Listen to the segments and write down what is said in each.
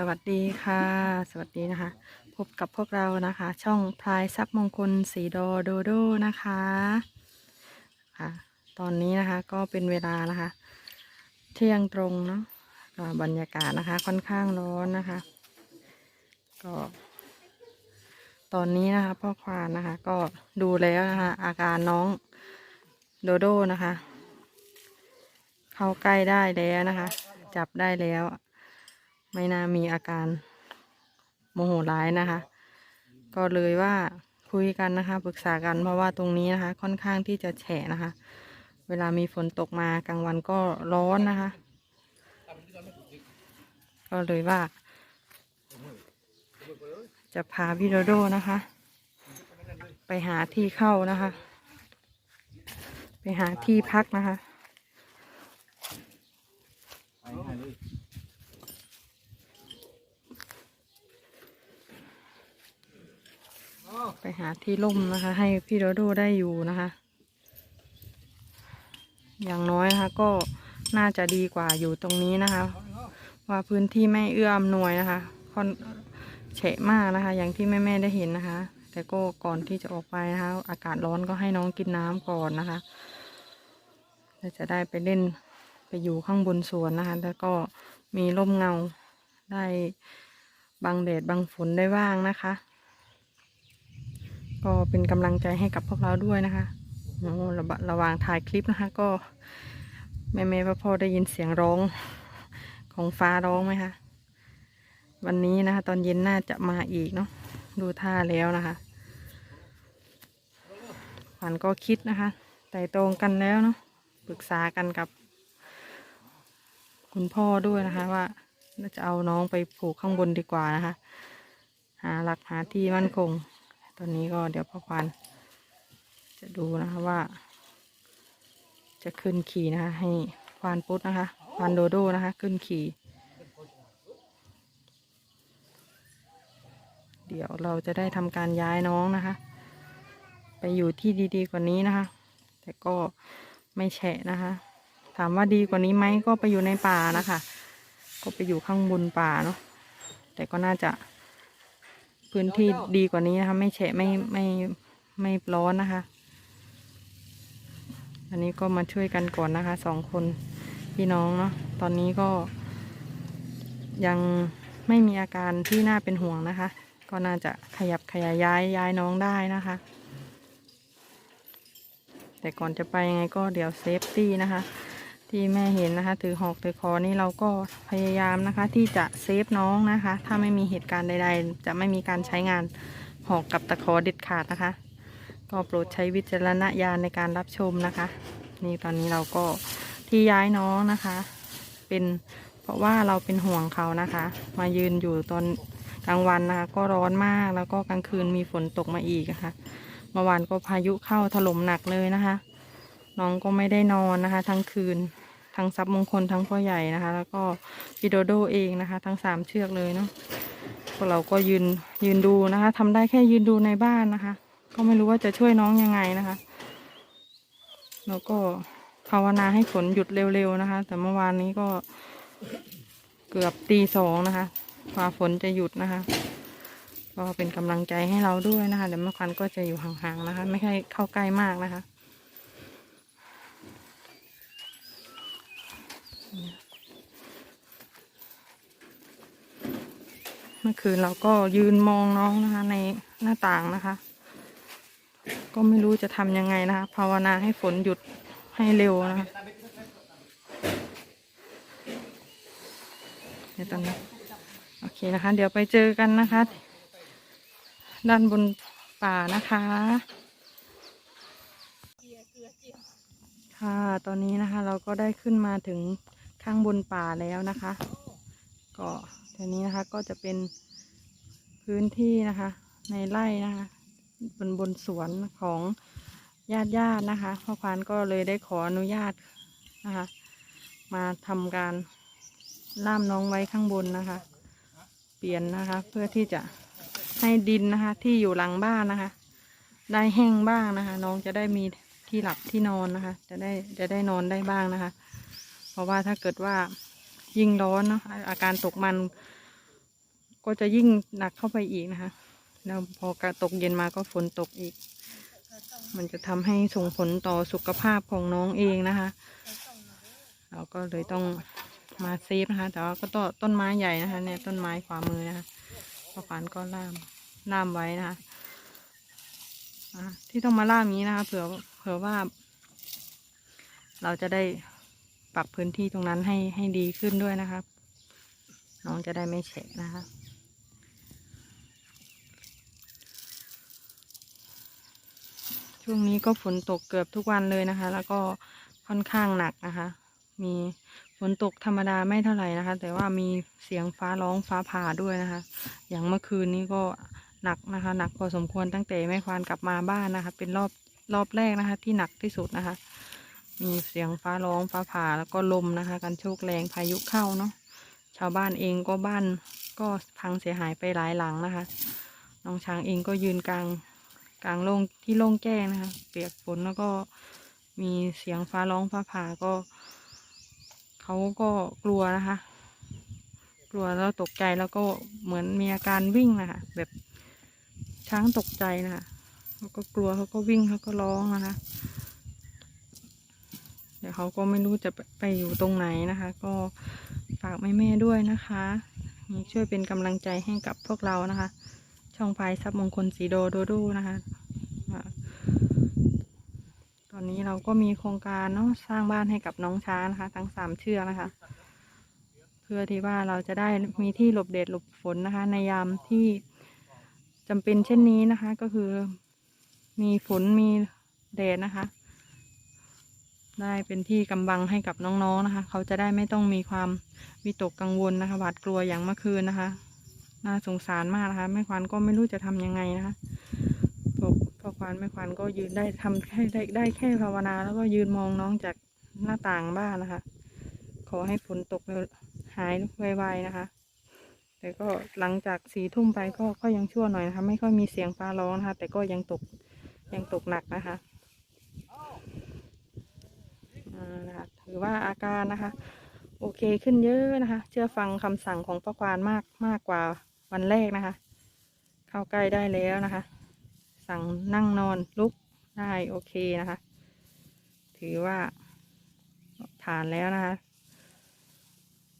สวัสดีค่ะ สวัสดีนะคะ พบกับพวกเรานะคะ ช่องพลายทรัพย์มงคลสีดอโดโดนะคะค่ะตอนนี้นะคะก็เป็นเวลานะคะ เที่ยงตรงเนาะบรรยากาศนะคะ ค่อนข้างร้อนนะคะ ก็ ตอนนี้นะคะ พ่อควานนะคะ ก็ดูแล้วนะคะ อาการน้องโดโดนะคะ เข้าใกล้ได้แล้วนะคะ จับได้แล้ว ไม่น่ามีอาการโมโหร้ายนะคะ ก็เลยว่าคุยกันนะคะปรึกษากันเพราะว่าตรงนี้นะคะ ค่อนข้างที่จะแฉะนะคะ เวลามีฝนตกมากลางวันก็ร้อนนะคะ ก็เลยว่า จะพาพี่โดโดนะคะ ไปหาที่เข้านะคะ ไปหาที่พักนะคะ ไปหาที่ร่มนะคะ ให้พี่โดโดได้อยู่นะคะ อย่างน้อยนะคะก็น่าจะดีกว่าอยู่ตรงนี้นะคะ ว่าพื้นที่ไม่เอื้ออำนวยนะคะค่อนเฉะมากนะคะ อย่างที่แม่ๆได้เห็นนะคะ แต่ก็ก่อนที่จะออกไปนะคะ อากาศร้อนก็ให้น้องกินน้ำก่อนนะคะแล้วจะได้ไปเล่นไปอยู่ข้างบนสวนนะคะ แล้วก็มีร่มเงาได้บังแดดบังฝนได้บ้างนะคะ ก็เป็นกำลังใจให้กับพวกเราด้วยนะคะโอ้ระบระหว่างถ่ายคลิปนะคะ ก็แม่แม่พ่อพ่อได้ยินเสียงร้องของฟ้าร้องไหมคะ วันนี้นะคะ ตอนเย็นน่าจะมาอีกเนาะดูท่าแล้วนะคะฝันก็คิดนะคะแต่ตรงกันแล้วเนาะปรึกษากันกับ คุณพ่อด้วยนะคะ ว่าจะเอาน้องไปผูกข้างบนดีกว่านะคะ หาหลักหาที่มั่นคง ตอนนี้ก็เดี๋ยวพ่อควานจะดูนะคะว่า จะขึ้นขี่นะคะ ให้ควานปุ๊ดนะคะควานโดโดนะคะ ขึ้นขี่ เดี๋ยวเราจะได้ทำการย้ายน้องนะคะ ไปอยู่ที่ดีๆกว่านี้นะคะ แต่ก็ไม่แฉะนะคะ ถามว่าดีกว่านี้ไหมก็ไปอยู่ในป่านะคะ ก็ไปอยู่ข้างบนป่าเนาะแต่ก็น่าจะ พื้นที่ดีกว่านี้นะคะ ไม่แฉะไม่ไม่ไม่ร้อนนะคะ อันนี้ก็มาช่วยกันก่อนนะคะสองคนพี่น้องเนาะตอนนี้ก็ยังไม่มีอาการที่น่าเป็นห่วงนะคะ ก็น่าจะขยับขยายย้ายย้ายน้องได้นะคะ แต่ก่อนจะไปยังไงก็เดี๋ยวเซฟตี้นะคะ ที่แม่เห็นนะคะ ถือหอกถือคอนี่เราก็พยายามนะคะ ที่จะเซฟน้องนะคะ ถ้าไม่มีเหตุการณ์ใด ๆ จะไม่มีการใช้งานหอกกับตะขอเด็ดขาดนะคะ ก็โปรดใช้วิจารณญาณในการรับชมนะคะ นี่ตอนนี้เราก็ที่ย้ายน้องนะคะ เป็นเพราะว่าเราเป็นห่วงเขานะคะ มายืนอยู่ตอนกลางวันนะคะ ก็ร้อนมากแล้วก็กลางคืนมีฝนตกมาอีกนะคะเมื่อวานก็พายุเข้าถล่มหนักเลยนะคะน้องก็ไม่ได้นอนนะคะ ทั้งคืน ทั้งซับมงคลทั้งพ่อใหญ่นะคะ แล้วก็พี่โดโดเองนะคะ ทั้งสามเชือกเลยเนาะพวกเราก็ยืนยืนดูนะคะทำได้แค่ยืนดูในบ้านนะคะ ก็ไม่รู้ว่าจะช่วยน้องยังไงนะคะ แล้วก็ภาวนาให้ฝนหยุดเร็วๆนะคะ แต่เมื่อวานนี้ก็เกือบตีสองนะคะกว่าฝนจะหยุดนะคะ ก็เป็นกำลังใจให้เราด้วยนะคะเดี๋ยวเมื่อคันก็จะอยู่ห่างๆนะคะ ไม่ให้เข้าใกล้มากนะคะ มื่อคืนเราก็ยืนมองน้องนะคะ ในหน้าต่างนะคะ ก็ไม่รู้จะทำยังไงนะคะ ภาวนาให้ฝนหยุดให้เร็วนะคะเดี๋ยวตอนนี้โอเคนะคะ เดี๋ยวไปเจอกันนะคะ ด้านบนป่านะคะค่ะตอนนี้นะคะ เราก็ได้ขึ้นมาถึงข้างบนป่าแล้วนะคะ ก็ ทีนี้นะคะก็จะเป็นพื้นที่นะคะ ในไร่นะคะ บนบนสวนของญาติญาตินะคะพ่อควานก็เลยได้ขออนุญาตนะคะ มาทำการล่ามน้องไว้ข้างบนนะคะ เปลี่ยนนะคะ เพื่อที่จะให้ดินนะคะ ที่อยู่หลังบ้านนะคะ ได้แห้งบ้างนะคะ น้องจะได้มีที่หลับที่นอนนะคะ จะได้จะได้นอนได้บ้างนะคะ เพราะว่าถ้าเกิดว่า ยิ่งร้อนเนาะอาการตกมัน ก็จะยิ่งหนักเข้าไปอีกนะคะแล้วพอกระตกเย็นมาก็ฝนตกอีก มันจะทำให้ส่งผลต่อสุขภาพของน้องเองนะคะ เราก็เลยต้องมาเซฟนะคะ แต่ว่าก็ต้นต้นไม้ใหญ่นะคะเนี่ยต้นไม้ขวามือนะคะประขวานก็ล่ามล่ามไว้นะคะที่ต้องมาล่ามนี้นะคะเผื่อเผื่อว่า เราจะได้ ปรับพื้นที่ตรงนั้นให้ให้ดีขึ้นด้วยนะครับ น้องจะได้ไม่แฉะนะคะช่วงนี้ก็ฝนตกเกือบทุกวันเลยนะคะ แล้วก็ค่อนข้างหนักนะคะ มีฝนตกธรรมดาไม่เท่าไหร่นะคะ แต่ว่ามีเสียงฟ้าร้องฟ้าผ่าด้วยนะคะ อย่างเมื่อคืนนี้ก็หนักนะคะ หนักพอสมควรตั้งแต่แม่ควานกลับมาบ้านนะคะ เป็นรอบรอบแรกนะคะ ที่หนักที่สุดนะคะ มีเสียงฟ้าร้องฟ้าผ่าแล้วก็ลมนะคะ กันโชกแรงพายุเข้าเนาะชาวบ้านเองก็บ้านก็พังเสียหายไปหลายหลังนะคะน้องช้างเองก็ยืนกลางกลางโล่งที่โล่งแจ้งนะคะ เปียกฝนแล้วก็มีเสียงฟ้าร้องฟ้าผ่าก็เขาก็กลัวนะคะ กลัวแล้วตกใจแล้วก็เหมือนมีอาการวิ่งนะคะแบบช้างตกใจนะคะเขาก็กลัวเขาก็วิ่งเขาก็ร้องนะคะ ดี๋ยวเขาก็ไม่รู้จะไปอยู่ตรงไหนนะคะ ก็ฝากแม่แม่ๆด้วยนะคะนี่ช่วยเป็นกำลังใจให้กับพวกเรานะคะ ช่องพายซับมงคลสีโดโดโดนะคะ ตอนนี้เราก็มีโครงการเนาะสร้างบ้านให้กับน้องช้างนะคะ ทั้งสามเชือกนะคะ เพื่อที่ว่าเราจะได้มีที่หลบแดดหลบฝนนะคะ ในยามที่จำเป็นเช่นนี้นะคะ ก็คือมีฝนมีแดดนะคะ ได้เป็นที่กำบังให้กับน้องๆนะคะ เขาจะได้ไม่ต้องมีความวิตกกังวลนะคะหวาดกลัวอย่างเมื่อคืนนะคะน่าสงสารมากนะคะแม่ควานก็ไม่รู้จะทำยังไงนะคะพวกพ่อควานแม่ควานก็ยืนได้ทำแค่ได้ได้แค่ภาวนา แล้วก็ยืนมองน้องจากหน้าต่างบ้านนะคะ ขอให้ฝนตกหายไวๆนะคะ แต่ก็หลังจากสี่ทุ่มไปก็ก็ยังชั่วหน่อยนะคะ ไม่ค่อยมีเสียงฟ้าร้องนะคะ แต่ก็ยังตกยังตกหนักนะคะอ่า ถือว่าอาการนะคะ โอเคขึ้นเยอะนะคะ เชื่อฟังคำสั่งของป้าควานมากมากกว่าวันแรกนะคะ เข้าใกล้ได้แล้วนะคะ สั่งนั่งนอนลุกได้โอเคนะคะ ถือว่าผ่านแล้วนะคะ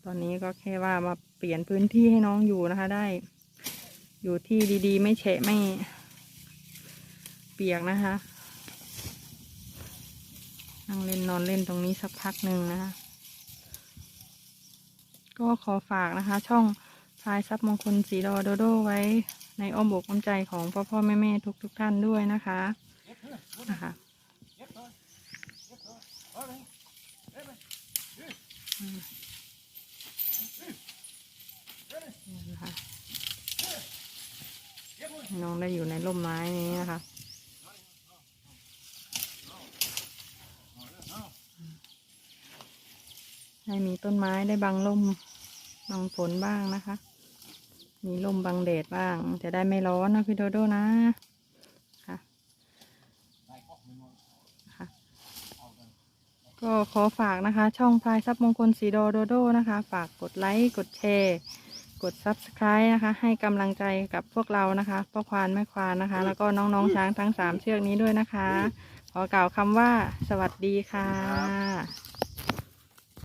ตอนนี้ก็แค่ว่ามาเปลี่ยนพื้นที่ให้น้องอยู่นะคะ ได้ อยู่ที่ดีๆ ไม่แฉะไม่เปียกนะคะ นั่งเล่นนอนเล่นตรงนี้สักพักหนึ่งนะคะก็ขอฝากนะคะ ช่องพายซับมงคลสีดอโดโดไว้ในอ้อมอกอ้อมใจของพ่อพ่อแม่แม่ทุกทุกๆท่านด้วยนะคะนะคะน้องได้อยู่ในร่มไม้นี้นะคะ ให้มีต้นไม้ได้บังลมบังฝนบ้างนะคะ มีลมบังแดดบ้าง จะได้ไม่ร้อนนะพี่โดโดนะค่ะก็ขอฝากนะคะ ช่องพลายซับมงคลสีโดโดโดนะคะ ฝากกดไลค์กดแชร์กด Subscribe นะคะ ให้กำลังใจกับพวกเรานะคะพ่อควานแม่ควานนะคะ แล้วก็น้องๆช้างทั้งสามเชือกนี้ด้วยนะคะ ขอกล่าวคำว่า สวัสดีค่ะ